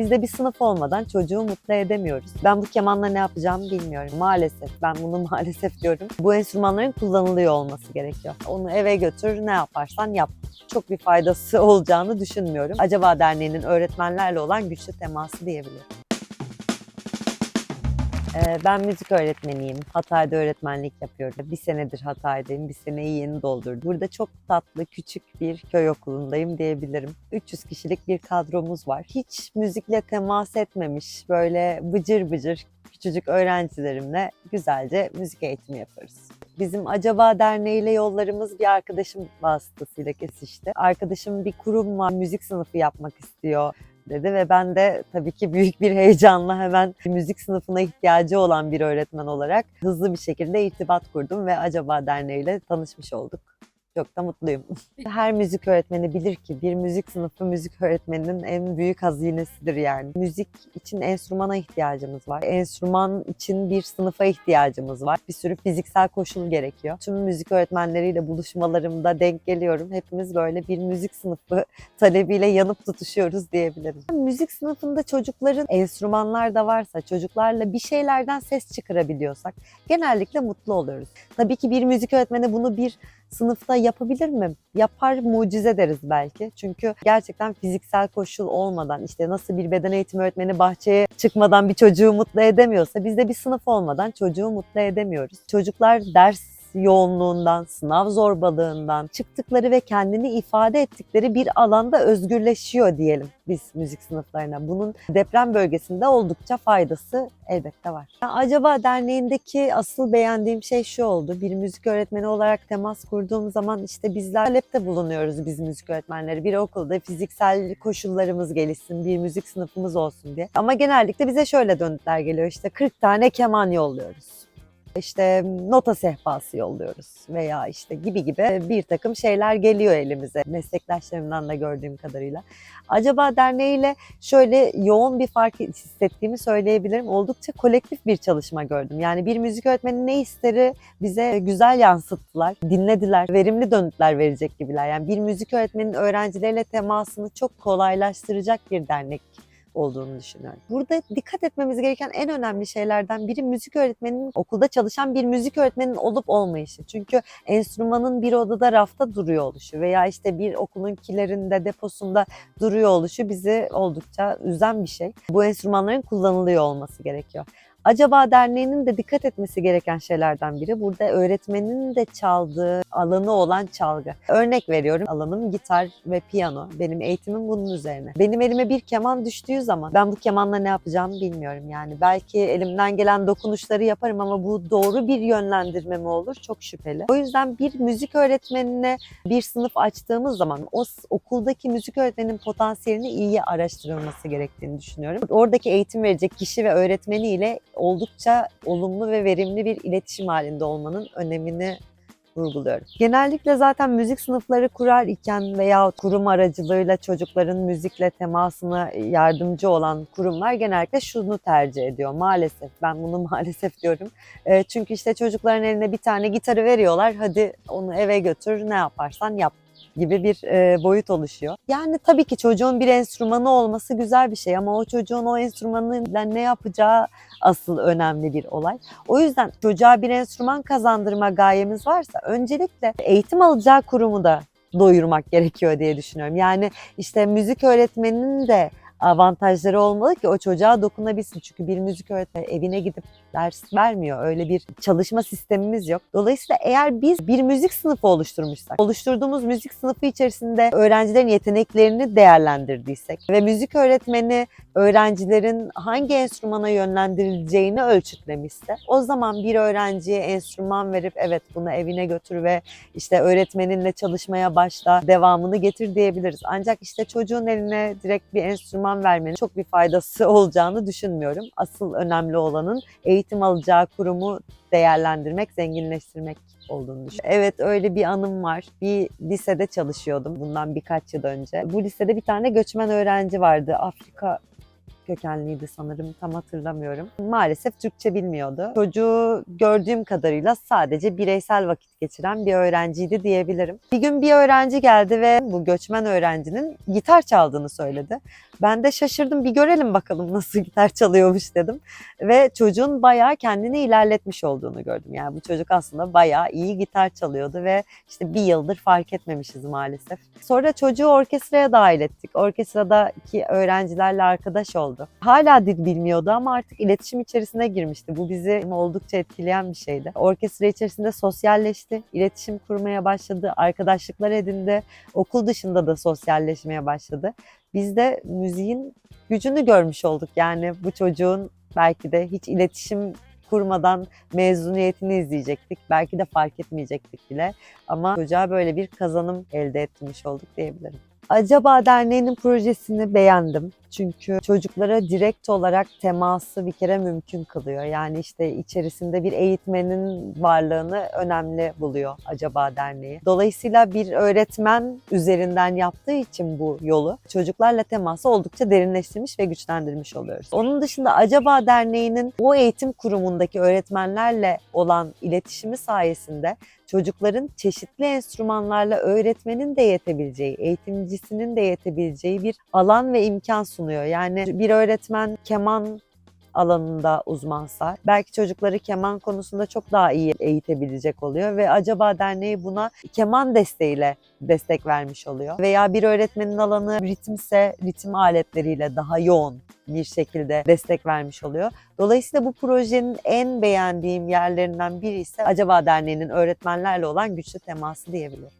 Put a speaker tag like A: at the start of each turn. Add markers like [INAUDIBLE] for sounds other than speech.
A: Biz de bir sınıf olmadan çocuğu mutlu edemiyoruz. Ben bu kemanla ne yapacağımı bilmiyorum. Maalesef. Ben bunu [LAUGHS] maalesef diyorum. Bu enstrümanların kullanılıyor olması gerekiyor. Onu eve götür ne yaparsan yap. Çok bir faydası [LAUGHS] olacağını düşünmüyorum. Acaba Derneği'nin öğretmenlerle olan güçlü teması diyebilirim. Ee, Ben müzik öğretmeniyim. Hatay'da öğretmenlik yapıyorum. Bir senedir Hatay'dayım. Bir seneyi yeni doldurdum. Burada çok tatlı, küçük bir köy okulundayım diyebilirim. 300 kişilik bir kadromuz var. Hiç müzikle temas etmemiş, böyle bıcır bıcır küçücük öğrencilerimle güzelce müzik eğitimi yapıyoruz. Bizim Acaba Derneği ile yollarımız bir arkadaşım vasıtasıyla kesişti. Arkadaşım bir kurum var, müzik sınıfı yapmak istiyor dedi ve ben de tabii ki büyük bir heyecanla hemen müzik sınıfına ihtiyacı olan bir öğretmen olarak hızlı bir şekilde irtibat kurdum ve Acaba Derneği ile tanışmış olduk. Çok da mutluyum. [LAUGHS] Her müzik öğretmeni bilir ki bir müzik sınıfı müzik öğretmeninin en büyük hazinesidir yani. Müzik için enstrümana ihtiyacımız var. Enstrüman için bir sınıfa ihtiyacımız var. Bir sürü fiziksel koşul gerekiyor. Tüm müzik öğretmenleriyle buluşmalarımda denk geliyorum. Hepimiz böyle bir müzik sınıfı [LAUGHS] talebiyle yanıp tutuşuyoruz diyebilirim. Müzik sınıfında çocukların enstrümanlar da varsa, çocuklarla bir şeylerden ses çıkarabiliyorsak genellikle mutlu oluyoruz. Tabii ki bir müzik öğretmeni bunu bir sınıfta yapabilir mi? Yapar mucize deriz belki. Çünkü gerçekten fiziksel koşul olmadan işte nasıl bir beden eğitimi öğretmeni bahçeye çıkmadan bir çocuğu mutlu edemiyorsa biz de bir sınıf olmadan çocuğu mutlu edemiyoruz. Çocuklar ders yoğunluğundan, sınav zorbalığından çıktıkları ve kendini ifade ettikleri bir alanda özgürleşiyor diyelim biz müzik sınıflarına. Bunun deprem bölgesinde oldukça faydası elbette var. Ya Acaba derneğindeki asıl beğendiğim şey şu oldu. Bir müzik öğretmeni olarak temas kurduğum zaman işte bizler talepte bulunuyoruz biz müzik öğretmenleri. Bir okulda fiziksel koşullarımız gelişsin, bir müzik sınıfımız olsun diye. Ama genellikle bize şöyle dönütler geliyor. İşte 40 tane keman yolluyoruz işte nota sehpası yolluyoruz veya işte gibi gibi bir takım şeyler geliyor elimize meslektaşlarımdan da gördüğüm kadarıyla. Acaba derneğiyle şöyle yoğun bir fark hissettiğimi söyleyebilirim. Oldukça kolektif bir çalışma gördüm. Yani bir müzik öğretmeni ne isteri bize güzel yansıttılar, dinlediler, verimli dönütler verecek gibiler. Yani bir müzik öğretmeninin öğrencileriyle temasını çok kolaylaştıracak bir dernek olduğunu düşünüyorum. Burada dikkat etmemiz gereken en önemli şeylerden biri müzik öğretmeninin okulda çalışan bir müzik öğretmeninin olup olmayışı. Çünkü enstrümanın bir odada rafta duruyor oluşu veya işte bir okulun kilerinde deposunda duruyor oluşu bizi oldukça üzen bir şey. Bu enstrümanların kullanılıyor olması gerekiyor. Acaba Derneği'nin de dikkat etmesi gereken şeylerden biri burada öğretmenin de çaldığı alanı olan çalgı. Örnek veriyorum alanım gitar ve piyano. Benim eğitimim bunun üzerine. Benim elime bir keman düştüğü zaman ben bu kemanla ne yapacağımı bilmiyorum. Yani belki elimden gelen dokunuşları yaparım ama bu doğru bir yönlendirme mi olur? Çok şüpheli. O yüzden bir müzik öğretmenine bir sınıf açtığımız zaman o okuldaki müzik öğretmeninin potansiyelini iyi araştırılması gerektiğini düşünüyorum. Oradaki eğitim verecek kişi ve öğretmeniyle oldukça olumlu ve verimli bir iletişim halinde olmanın önemini vurguluyorum. Genellikle zaten müzik sınıfları kurar iken veya kurum aracılığıyla çocukların müzikle temasına yardımcı olan kurumlar genellikle şunu tercih ediyor. Maalesef ben bunu [LAUGHS] maalesef diyorum. E, çünkü işte çocukların eline bir tane gitarı veriyorlar. Hadi onu eve götür ne yaparsan yap gibi bir e, boyut oluşuyor. Yani tabii ki çocuğun bir enstrümanı olması güzel bir şey ama o çocuğun o enstrümanıyla ne yapacağı asıl önemli bir olay. O yüzden çocuğa bir enstrüman kazandırma gayemiz varsa öncelikle eğitim alacağı kurumu da doyurmak gerekiyor diye düşünüyorum. Yani işte müzik öğretmeninin de avantajları olmalı ki o çocuğa dokunabilsin. Çünkü bir müzik öğretmeni evine gidip ders vermiyor. Öyle bir çalışma sistemimiz yok. Dolayısıyla eğer biz bir müzik sınıfı oluşturmuşsak, oluşturduğumuz müzik sınıfı içerisinde öğrencilerin yeteneklerini değerlendirdiysek ve müzik öğretmeni öğrencilerin hangi enstrümana yönlendirileceğini ölçütlemişse o zaman bir öğrenciye enstrüman verip evet bunu evine götür ve işte öğretmeninle çalışmaya başla devamını getir diyebiliriz. Ancak işte çocuğun eline direkt bir enstrüman vermenin çok bir faydası [LAUGHS] olacağını düşünmüyorum. Asıl önemli olanın eğitim alacağı kurumu değerlendirmek, zenginleştirmek olduğunu düşünüyorum. Evet öyle bir anım var. Bir lisede çalışıyordum bundan birkaç yıl önce. Bu lisede bir tane göçmen öğrenci vardı. Afrika kökenliydi sanırım tam hatırlamıyorum. Maalesef Türkçe bilmiyordu. Çocuğu gördüğüm kadarıyla sadece bireysel vakit geçiren bir öğrenciydi diyebilirim. Bir gün bir öğrenci geldi ve bu göçmen öğrencinin gitar çaldığını söyledi. Ben de şaşırdım bir görelim bakalım nasıl gitar çalıyormuş dedim. Ve çocuğun bayağı kendini ilerletmiş olduğunu gördüm. Yani bu çocuk aslında bayağı iyi gitar çalıyordu ve işte bir yıldır fark etmemişiz maalesef. Sonra çocuğu orkestraya dahil ettik. Orkestradaki öğrencilerle arkadaş oldu. Hala dil bilmiyordu ama artık iletişim içerisine girmişti. Bu bizi oldukça etkileyen bir şeydi. Orkestra içerisinde sosyalleşti, iletişim kurmaya başladı, arkadaşlıklar edindi. Okul dışında da sosyalleşmeye başladı. Biz de müziğin gücünü görmüş olduk. Yani bu çocuğun belki de hiç iletişim kurmadan mezuniyetini izleyecektik. Belki de fark etmeyecektik bile. Ama çocuğa böyle bir kazanım elde etmiş olduk diyebilirim. Acaba Derneği'nin projesini beğendim. Çünkü çocuklara direkt olarak teması bir kere mümkün kılıyor. Yani işte içerisinde bir eğitmenin varlığını önemli buluyor Acaba Derneği. Dolayısıyla bir öğretmen üzerinden yaptığı için bu yolu çocuklarla teması oldukça derinleştirmiş ve güçlendirmiş oluyoruz. Onun dışında Acaba Derneği'nin o eğitim kurumundaki öğretmenlerle olan iletişimi sayesinde çocukların çeşitli enstrümanlarla öğretmenin de yetebileceği, eğitimcisinin de yetebileceği bir alan ve imkan sunuyor. Yani bir öğretmen keman alanında uzmansa belki çocukları keman konusunda çok daha iyi eğitebilecek oluyor ve acaba derneği buna keman desteğiyle destek vermiş oluyor. Veya bir öğretmenin alanı ritimse ritim aletleriyle daha yoğun bir şekilde destek vermiş oluyor. Dolayısıyla bu projenin en beğendiğim yerlerinden biri ise Acaba Derneği'nin öğretmenlerle olan güçlü teması diyebilirim.